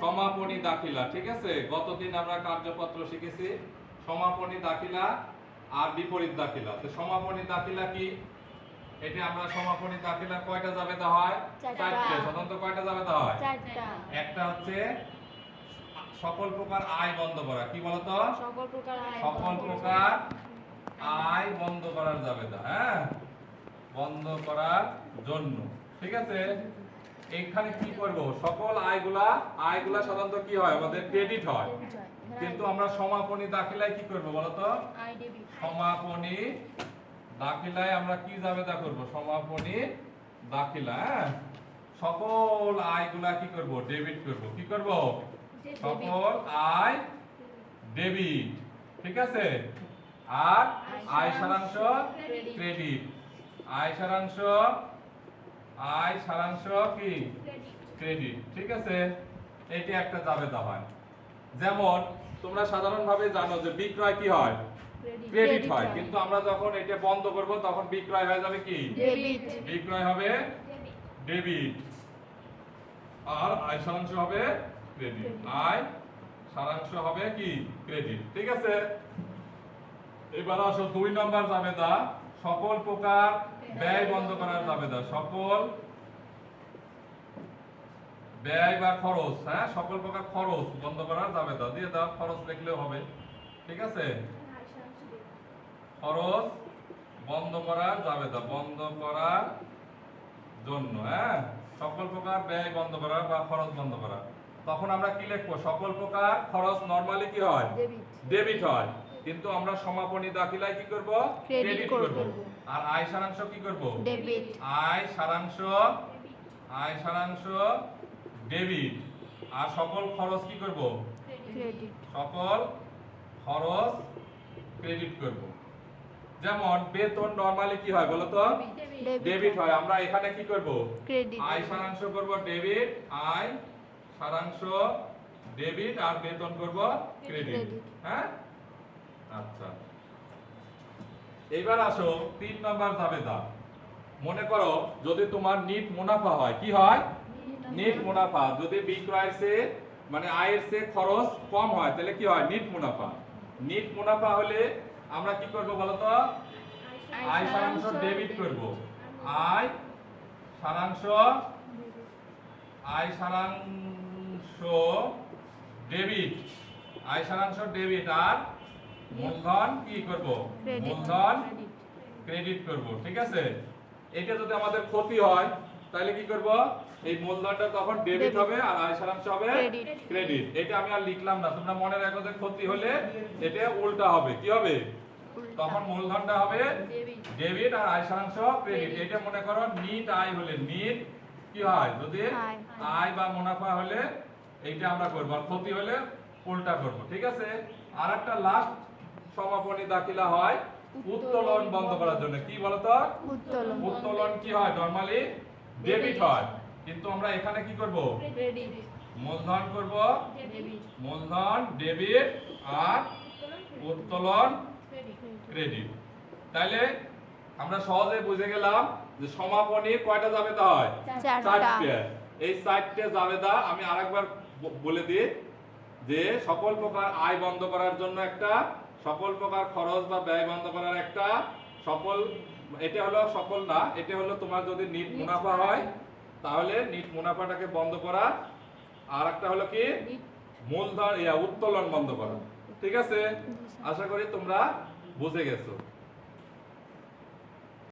সমাপনী দাখিলা ঠিক আছে? গতদিন আমরা কার্যপত্র শিখেছি সমাপনী দাখিলা আর বিপরীত দাখিলা। তো সমাপনী দাখিলা কি? এটা আমরা সমাপনী দাখিলা কয়টা জাবেদা হয়? চারটা। সাধারণত কয়টা জাবেদা হয়? একটা হচ্ছে সকল প্রকার আয় বন্ধ করা কি বলতো? সকল প্রকার আয় সকল বন্ধ প্রকার আয় বন্ধ করার যাবেদা হ্যাঁ? বন্ধ করার জন্য ঠিক আছে? এখানে কি করব? সকল আয়গুলা আয়গুলা সাধারণত কি হয়? আমাদের ক্রেডিট হয়। কিন্তু আমরা সমাপনী দাখিলায় কি করব বলতো আই ডেবিট সমাপনী দাখিলায় আমরা কি যাবেদা করব? সমাপনী দাখিলা হ্যাঁ? সকল আয়গুলা কি করব? ডেবিট করব। কি করব? সকল আয় ডেবিট ঠিক আছে? আর আয় সারাংশ ক্রেডিট আয় সারাংশ আয় সারাংশ কি? ক্রেডিট ঠিক আছে? এটি একটা জাবেদা হয়। যেমন তোমরা সাধারণভাবে জানো যে বিক্রয় কি হয়? ক্রেডিট হয়। হয়। কিন্তু আমরা যখন এটা বন্ধ করব তখন বিক্রয় হয়ে যাবে কি? ডেবিট বিক্রয় হবে ডেবিট আর আয় সারাংশ হবে ক্রেডিট আয় সারাংশ হবে কি? ক্রেডিট ঠিক আছে? এবার আসো দুই নম্বর জাবেদা। সকল প্রকার ব্যয় বন্ধ করার জাবেদা সকল ব্যয় বা খরচ হ্যাঁ? সকল প্রকার খরচ বন্ধ করার জাবেদা দিয়ে দাও খরচ লিখলেও হবে। ঠিক আছে? খরচ বন্ধ করার জাবেদা বন্ধ করার জন্য হ্যাঁ? সকল প্রকার ব্যয় বন্ধ করা বা খরচ বন্ধ করা। তখন আমরা কি লিখব? সকল প্রকার খরচ নরমালি কি হয়? ডেবিট হয়। কিন্তু আমরা সমাপনী দাখিলায় কি করব? ক্রেডিট করব। আর আয় সারাংশ কি করব? ডেবিট আয় সারাংশ আয় সারাংশ ডেবিট আর সকল খরচ কি করব? ক্রেডিট সকল খরচ ক্রেডিট করব। যেমন বেতন নরমালি কি হয় বলো তো? ডেবিট হয়। আমরা এখানে কি করব? ক্রেডিট আয় সারাংশ করব ডেবিট আয় সারাংশ ডেবিট আর বেতন করব ক্রেডিট হ্যাঁ? আচ্ছা। এইবার আসো, তিন নম্বর জাবেদা মনে করো, যদি তোমার নিট মুনাফা হয়, কি হয়? নিট মুনাফা। যদি বিক্রয়ের সে মানে আয়ের সে খরচ কম হয়, তাহলে কি হয়? নিট মুনাফা। নিট মুনাফা হলে আমরা কি করব বলতো আয় সারাংশ ডেবিট করব। আয় সারাংশ আয় সারাংশ ডেবিট। আয় সারাংশ ডেবিট। আর মূলধন কি করব? মূলধন ক্রেডিট করব ঠিক আছে? এটা যদি আমাদের ক্ষতি হয় তাহলে কি করব? এই মূলধনটা তখন ডেবিট হবে আর আয় সারাংশ হবে ক্রেডিট এটা আমি আর লিখলাম না তোমরা মনে রাখো যে ক্ষতি হলে এটা উল্টা হবে কি হবে? তখন মূলধনটা হবে ডেবিট আর আয় সারাংশ ক্রেডিট এটা মনে করো নিট আয় হলে নিট কি হয়? যদি আয়। আয় বা মুনাফা হলে এইটা আমরা করব আর ক্ষতি হলে উল্টা করব ঠিক আছে? আর একটা লাস্ট সমাপনী দাখিলা হয় উত্তোলন বন্ধ করার জন্য। কি বলতো? উত্তোলন উত্তোলন কি হয়? নরমালি ডেবিট হয়। কিন্তু আমরা এখানে কি করব? মূলধন করব। মূলধন ডেবিট আর উত্তোলন ক্রেডিট তাইলে আমরা সহজে বুঝে গেলাম যে সমাপনী কয়টা জাবেদা হয়? চারটা। এই চারটে জাবেদা আমি আরেকবার বলে দিই যে সকল প্রকার আয় বন্ধ করার জন্য একটা সকল প্রকার খরচ বা ব্যয় বন্ধ করার একটা সফল এটা হলো সফল না এটা হলো তোমার যদি নিট মুনাফা হয়। তাহলে নিট মুনাফাটাকে বন্ধ করা। আর একটা হলো কি? মূলধন ইয়া উত্তোলন বন্ধ করা। ঠিক আছে? আশা করি তোমরা বুঝে গেছো।